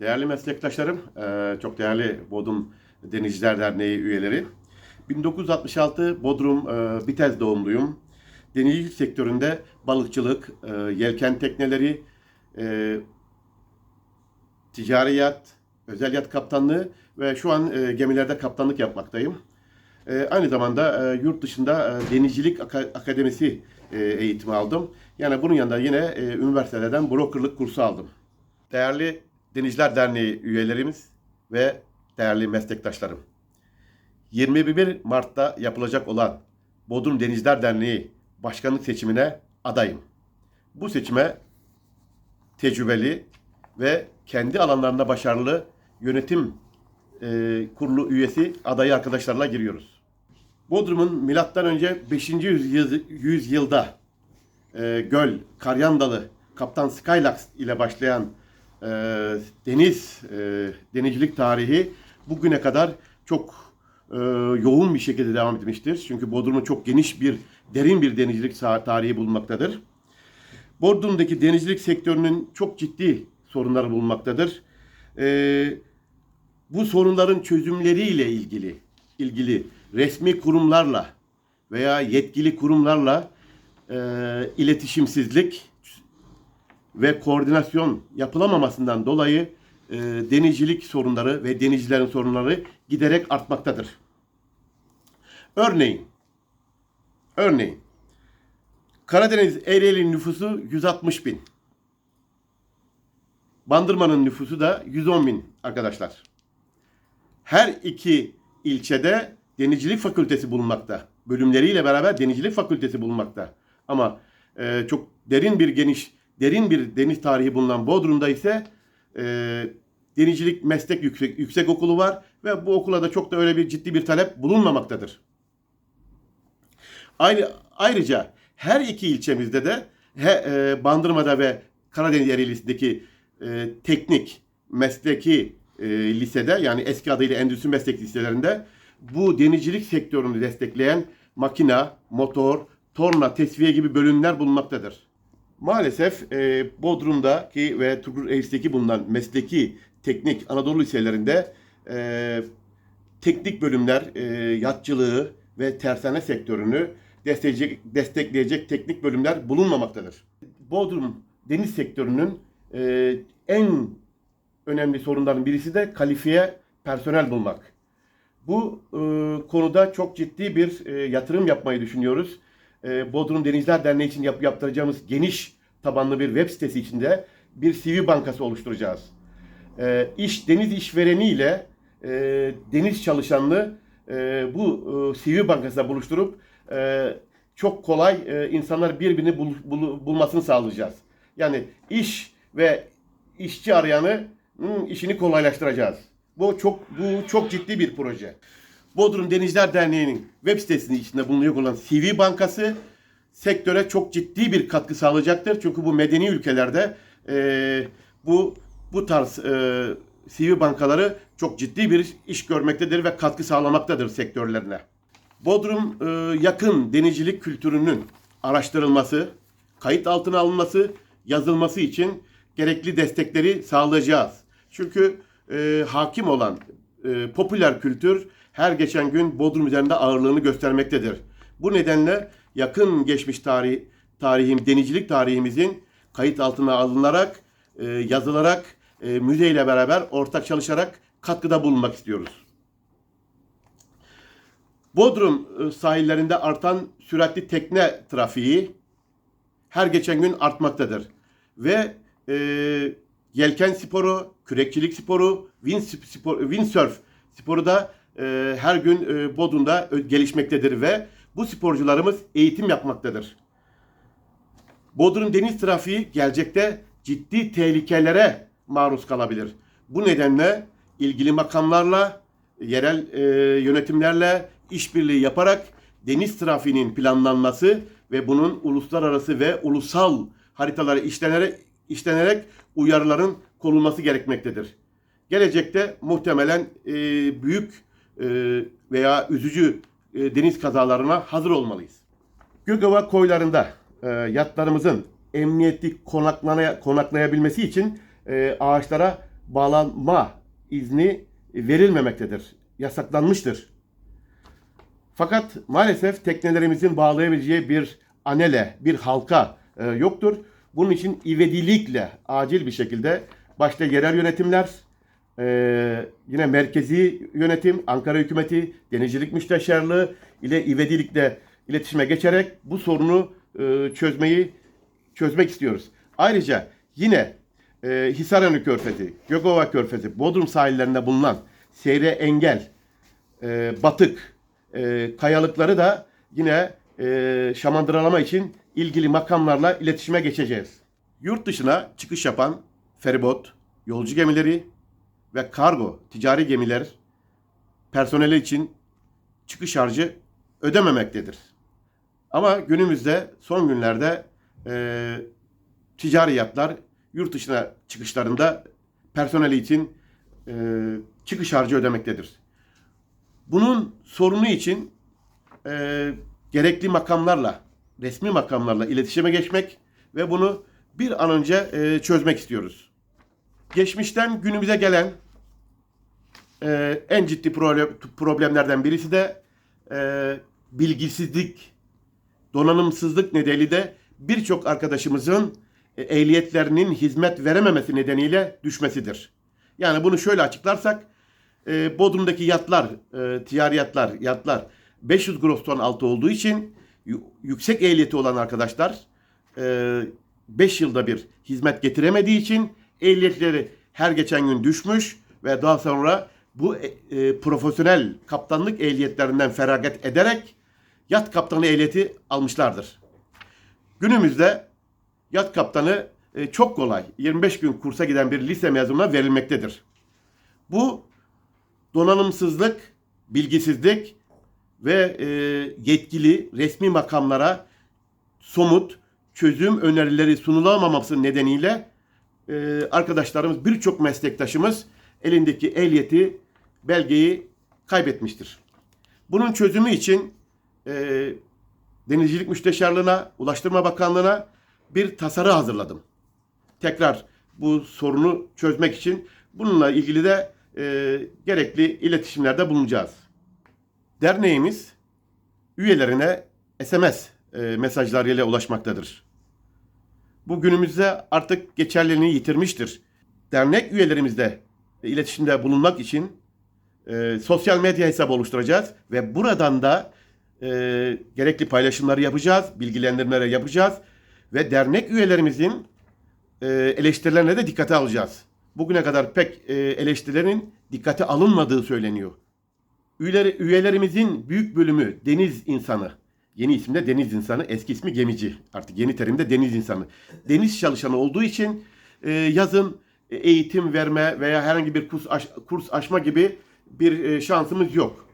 Değerli meslektaşlarım, eee, çok değerli Bodrum Denizciler Derneği üyeleri. 1966 Bodrum eee, Bitez doğumluyum. Denizcilik sektöründe balıkçılık, eee, yelken tekneleri, ticari yat, özel yat kaptanlığı ve şu an gemilerde kaptanlık yapmaktayım. Aynı zamanda yurt dışında Denizcilik Aka- Akademisi eğitimi aldım. Yani bunun yanında yine eee, üniversitelerden brokerlık kursu aldım. Değerli Denizciler Derneği üyelerimiz ve değerli meslektaşlarım. 21 Mart'ta yapılacak olan Bodrum Denizciler Derneği başkanlık seçimine adayım. Bu seçime tecrübeli ve kendi alanlarında başarılı yönetim e, kurulu üyesi adayı arkadaşlarla giriyoruz. Bodrum'un milattan önce 5. yüzyıl, yüzyılda e, göl, Karyandalı, Kaptan Skylax ile başlayan e, deniz, e, denizcilik tarihi bugüne kadar çok e, yoğun bir şekilde devam etmiştir. Çünkü Bodrum'un çok geniş bir, derin bir denizcilik tarihi bulunmaktadır. Bodrum'daki denizcilik sektörünün çok ciddi sorunları bulunmaktadır. E, bu sorunların çözümleriyle ilgili ilgili resmi kurumlarla veya yetkili kurumlarla e, iletişimsizlik ve koordinasyon yapılamamasından dolayı e, denizcilik sorunları ve denizcilerin sorunları giderek artmaktadır. Örneğin, örneğin Karadeniz Ereğli nüfusu 160 bin. Bandırma'nın nüfusu da 110 bin arkadaşlar. Her iki ilçede denizcilik fakültesi bulunmakta. Bölümleriyle beraber denizcilik fakültesi bulunmakta. Ama e, çok derin bir geniş, derin bir deniz tarihi bulunan Bodrum'da ise e, denizcilik meslek yüksek, yüksek okulu var ve bu okula da çok da öyle bir ciddi bir talep bulunmamaktadır. Ayrı, ayrıca her iki ilçemizde de he, e, Bandırma'da ve Karadeniz Ereğlisi'ndeki e, teknik, mesleki e, lisede yani eski adıyla endüstri meslek liselerinde bu denizcilik sektörünü destekleyen makina, motor, torna, tesviye gibi bölümler bulunmaktadır. Maalesef e, Bodrum'daki ve Turgut Reis'teki bulunan mesleki teknik Anadolu liselerinde e, teknik bölümler e, yatçılığı ve tersane sektörünü destekleyecek, destekleyecek teknik bölümler bulunmamaktadır. Bodrum deniz sektörünün e, en önemli sorunların birisi de kalifiye personel bulmak. Bu e, konuda çok ciddi bir e, yatırım yapmayı düşünüyoruz. E, Bodrum Denizler Derneği için yap, yaptıracağımız geniş tabanlı bir web sitesi içinde bir CV bankası oluşturacağız. E, iş deniz işvereniyle e, deniz çalışanını e, bu e, CV bankasına buluşturup e, çok kolay e, insanlar birbirini bul, bul- bulmasını sağlayacağız. Yani iş ve işçi arayanı işini kolaylaştıracağız. Bu çok bu çok ciddi bir proje. Bodrum Denizler Derneği'nin web sitesinin içinde bulunacak olan CV bankası sektöre çok ciddi bir katkı sağlayacaktır. Çünkü bu medeni ülkelerde e, bu bu tarz e, CV bankaları çok ciddi bir iş görmektedir ve katkı sağlamaktadır sektörlerine. Bodrum e, yakın denizcilik kültürünün araştırılması, kayıt altına alınması, yazılması için gerekli destekleri sağlayacağız. Çünkü e, hakim olan e, popüler kültür her geçen gün Bodrum üzerinde ağırlığını göstermektedir. Bu nedenle yakın geçmiş tarih, tarihim, denizcilik tarihimizin kayıt altına alınarak, e, yazılarak, e, müzeyle beraber ortak çalışarak katkıda bulunmak istiyoruz. Bodrum e, sahillerinde artan süratli tekne trafiği her geçen gün artmaktadır. Ve e, yelken sporu, kürekçilik sporu, wind spor, windsurf sporu da e, her gün e, Bodrum'da ö- gelişmektedir ve bu sporcularımız eğitim yapmaktadır. Bodrum deniz trafiği gelecekte ciddi tehlikelere maruz kalabilir. Bu nedenle ilgili makamlarla, yerel e, yönetimlerle işbirliği yaparak deniz trafiğinin planlanması ve bunun uluslararası ve ulusal haritaları işlenerek, işlenerek uyarıların konulması gerekmektedir. Gelecekte muhtemelen e, büyük e, veya üzücü e, deniz kazalarına hazır olmalıyız. Gökova koylarında e, yatlarımızın emniyetli konaklana, konaklayabilmesi için e, ağaçlara bağlanma izni verilmemektedir. Yasaklanmıştır. Fakat maalesef teknelerimizin bağlayabileceği bir anele, bir halka e, yoktur. Bunun için ivedilikle acil bir şekilde başta yerel yönetimler, e, yine merkezi yönetim, Ankara hükümeti, denizcilik müsteşarlığı ile ivedilikle iletişime geçerek bu sorunu e, çözmeyi çözmek istiyoruz. Ayrıca yine e, Hisarönü Körfezi, Gökova Körfezi, Bodrum sahillerinde bulunan seyre engel, e, batık, e, kayalıkları da yine e, şamandıralama için ilgili makamlarla iletişime geçeceğiz. Yurt dışına çıkış yapan feribot, yolcu gemileri ve kargo, ticari gemiler personeli için çıkış harcı ödememektedir. Ama günümüzde son günlerde e, ticari yatlar yurt dışına çıkışlarında personeli için e, çıkış harcı ödemektedir. Bunun sorunu için e, gerekli makamlarla, resmi makamlarla iletişime geçmek ve bunu bir an önce e, çözmek istiyoruz. Geçmişten günümüze gelen e, en ciddi problem, problemlerden birisi de e, bilgisizlik, donanımsızlık nedeniyle de birçok arkadaşımızın e, ehliyetlerinin hizmet verememesi nedeniyle düşmesidir. Yani bunu şöyle açıklarsak, e, Bodrum'daki yatlar, e, ticari yatlar, yatlar 500 gross ton altı olduğu için yüksek ehliyeti olan arkadaşlar 5 yılda bir hizmet getiremediği için ehliyetleri her geçen gün düşmüş ve daha sonra bu e, e, profesyonel kaptanlık ehliyetlerinden feragat ederek yat kaptanı ehliyeti almışlardır. Günümüzde yat kaptanı e, çok kolay 25 gün kursa giden bir lise mezununa verilmektedir. Bu donanımsızlık, bilgisizlik ve e, yetkili resmi makamlara somut çözüm önerileri sunulamaması nedeniyle e, arkadaşlarımız birçok meslektaşımız elindeki ehliyeti belgeyi kaybetmiştir. Bunun çözümü için e, Denizcilik Müsteşarlığına, Ulaştırma Bakanlığı'na bir tasarı hazırladım. Tekrar bu sorunu çözmek için bununla ilgili de e, gerekli iletişimlerde bulunacağız. Derneğimiz üyelerine SMS e, mesajlarıyla ulaşmaktadır. Bu günümüzde artık geçerliliğini yitirmiştir. Dernek üyelerimizle iletişimde bulunmak için e, sosyal medya hesabı oluşturacağız ve buradan da e, gerekli paylaşımları yapacağız, bilgilendirmeleri yapacağız ve dernek üyelerimizin e, eleştirilerine de dikkate alacağız. Bugüne kadar pek e, eleştirilerin dikkate alınmadığı söyleniyor. Üyeleri, üyelerimizin büyük bölümü deniz insanı. Yeni isimde deniz insanı, eski ismi gemici. Artık yeni terimde deniz insanı. Deniz çalışanı olduğu için e, yazın eğitim verme veya herhangi bir kurs, aş, kurs açma gibi bir e, şansımız yok.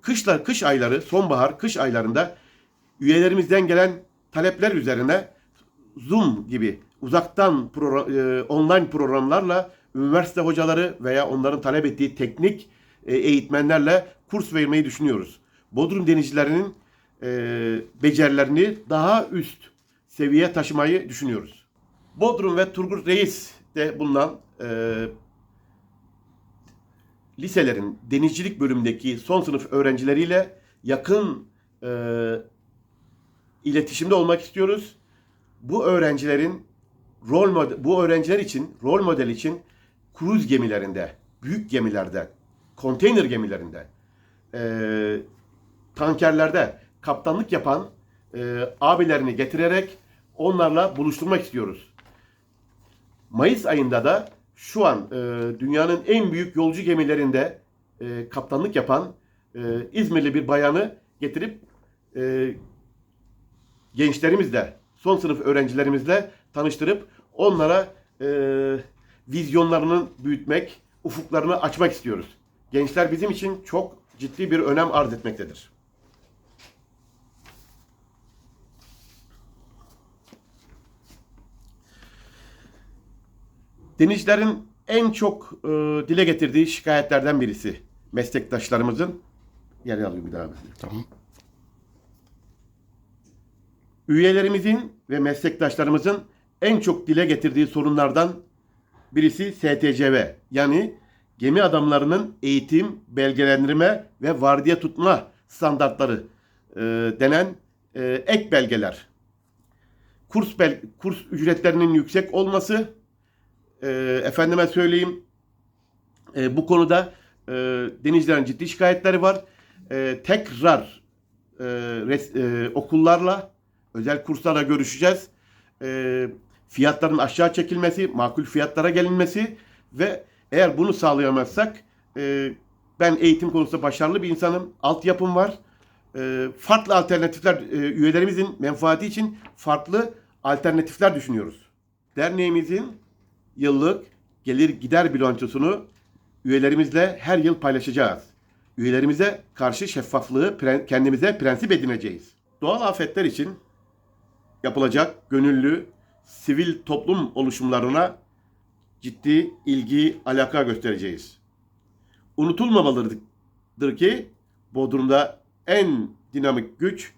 Kışlar, kış ayları, sonbahar, kış aylarında üyelerimizden gelen talepler üzerine Zoom gibi uzaktan pro- e, online programlarla üniversite hocaları veya onların talep ettiği teknik e, eğitmenlerle kurs vermeyi düşünüyoruz. Bodrum denizcilerinin e, becerilerini daha üst seviyeye taşımayı düşünüyoruz. Bodrum ve Turgut Reis de bulunan e, liselerin denizcilik bölümündeki son sınıf öğrencileriyle yakın e, iletişimde olmak istiyoruz. Bu öğrencilerin rol model, bu öğrenciler için rol model için kruz gemilerinde, büyük gemilerde, konteyner gemilerinde, e, tankerlerde kaptanlık yapan e, abilerini getirerek onlarla buluşturmak istiyoruz. Mayıs ayında da şu an e, dünyanın en büyük yolcu gemilerinde e, kaptanlık yapan e, İzmirli bir bayanı getirip e, gençlerimizle, son sınıf öğrencilerimizle tanıştırıp onlara e, vizyonlarını büyütmek, ufuklarını açmak istiyoruz. Gençler bizim için çok ciddi bir önem arz etmektedir. Denizcilerin en çok e, dile getirdiği şikayetlerden birisi meslektaşlarımızın yer alıyor bir daha. Tamam. Üyelerimizin ve meslektaşlarımızın en çok dile getirdiği sorunlardan birisi STCV yani gemi adamlarının eğitim, belgelendirme ve vardiya tutma standartları e, denen e, ek belgeler. Kurs bel, kurs ücretlerinin yüksek olması, e, efendime söyleyeyim e, bu konuda e, denizcilerin ciddi şikayetleri var. E, tekrar e, res- e, okullarla, özel kurslarla görüşeceğiz. E, fiyatların aşağı çekilmesi, makul fiyatlara gelinmesi ve eğer bunu sağlayamazsak e, ben eğitim konusunda başarılı bir insanım, altyapım var. E, farklı alternatifler, e, üyelerimizin menfaati için farklı alternatifler düşünüyoruz. Derneğimizin yıllık gelir gider bilançosunu üyelerimizle her yıl paylaşacağız. Üyelerimize karşı şeffaflığı kendimize prensip edineceğiz. Doğal afetler için yapılacak gönüllü sivil toplum oluşumlarına ciddi ilgi, alaka göstereceğiz. Unutulmamalıdır ki Bodrum'da en dinamik güç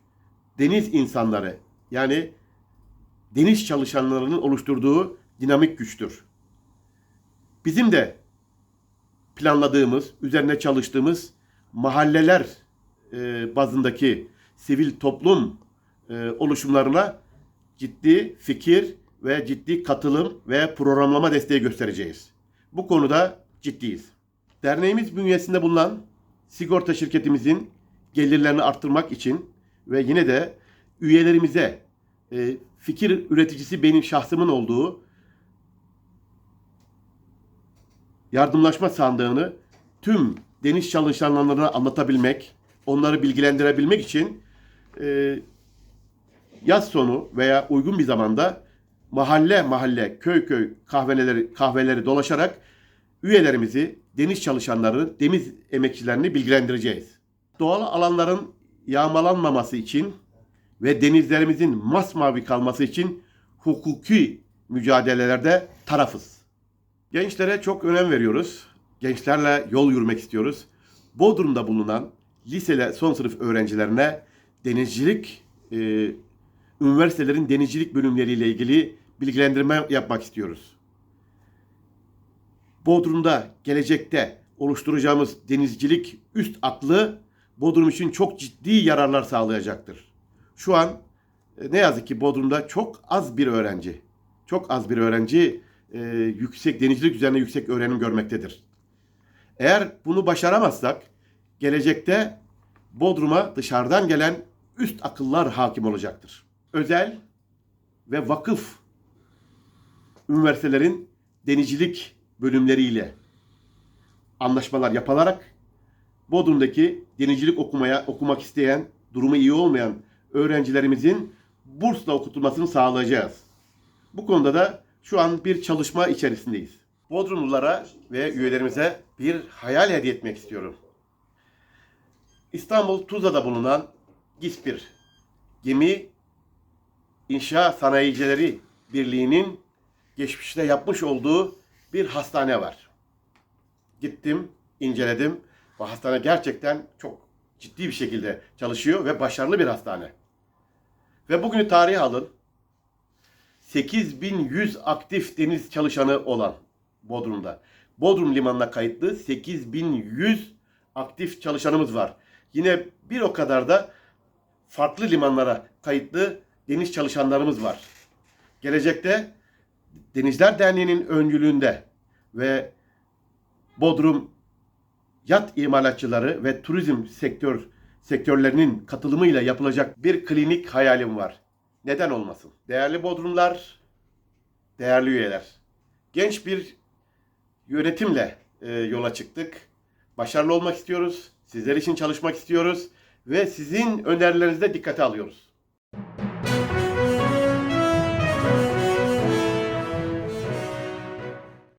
deniz insanları yani deniz çalışanlarının oluşturduğu dinamik güçtür. Bizim de planladığımız, üzerine çalıştığımız mahalleler e, bazındaki sivil toplum e, oluşumlarına ciddi fikir ve ciddi katılım ve programlama desteği göstereceğiz. Bu konuda ciddiyiz. Derneğimiz bünyesinde bulunan sigorta şirketimizin gelirlerini arttırmak için ve yine de üyelerimize e, fikir üreticisi benim şahsımın olduğu yardımlaşma sandığını tüm deniz çalışanlarına anlatabilmek, onları bilgilendirebilmek için e, yaz sonu veya uygun bir zamanda mahalle mahalle, köy köy kahveleri kahveleri dolaşarak üyelerimizi, deniz çalışanları, deniz emekçilerini bilgilendireceğiz. Doğal alanların yağmalanmaması için ve denizlerimizin masmavi kalması için hukuki mücadelelerde tarafız. Gençlere çok önem veriyoruz. Gençlerle yol yürümek istiyoruz. Bodrum'da bulunan lisele son sınıf öğrencilerine denizcilik, e, üniversitelerin denizcilik bölümleriyle ilgili bilgilendirme yapmak istiyoruz. Bodrum'da gelecekte oluşturacağımız denizcilik üst aklı Bodrum için çok ciddi yararlar sağlayacaktır. Şu an e, ne yazık ki Bodrum'da çok az bir öğrenci, çok az bir öğrenci e, yüksek denizcilik üzerine yüksek öğrenim görmektedir. Eğer bunu başaramazsak gelecekte Bodrum'a dışarıdan gelen üst akıllar hakim olacaktır. Özel ve vakıf üniversitelerin denizcilik bölümleriyle anlaşmalar yapılarak Bodrum'daki denizcilik okumaya okumak isteyen, durumu iyi olmayan öğrencilerimizin bursla okutulmasını sağlayacağız. Bu konuda da şu an bir çalışma içerisindeyiz. Bodrumlulara ve üyelerimize bir hayal hediye etmek istiyorum. İstanbul Tuzla'da bulunan GİSPİR Gemi İnşa Sanayicileri Birliği'nin geçmişte yapmış olduğu bir hastane var. Gittim, inceledim. Bu hastane gerçekten çok ciddi bir şekilde çalışıyor ve başarılı bir hastane. Ve bugünü tarihe alın. 8100 aktif deniz çalışanı olan Bodrum'da. Bodrum limanına kayıtlı 8100 aktif çalışanımız var. Yine bir o kadar da farklı limanlara kayıtlı deniz çalışanlarımız var. Gelecekte Denizler Derneği'nin öncülüğünde ve Bodrum yat imalatçıları ve turizm sektör sektörlerinin katılımıyla yapılacak bir klinik hayalim var. Neden olmasın? Değerli Bodrumlar, değerli üyeler. Genç bir yönetimle e, yola çıktık. Başarılı olmak istiyoruz. Sizler için çalışmak istiyoruz ve sizin önerilerinizi de dikkate alıyoruz.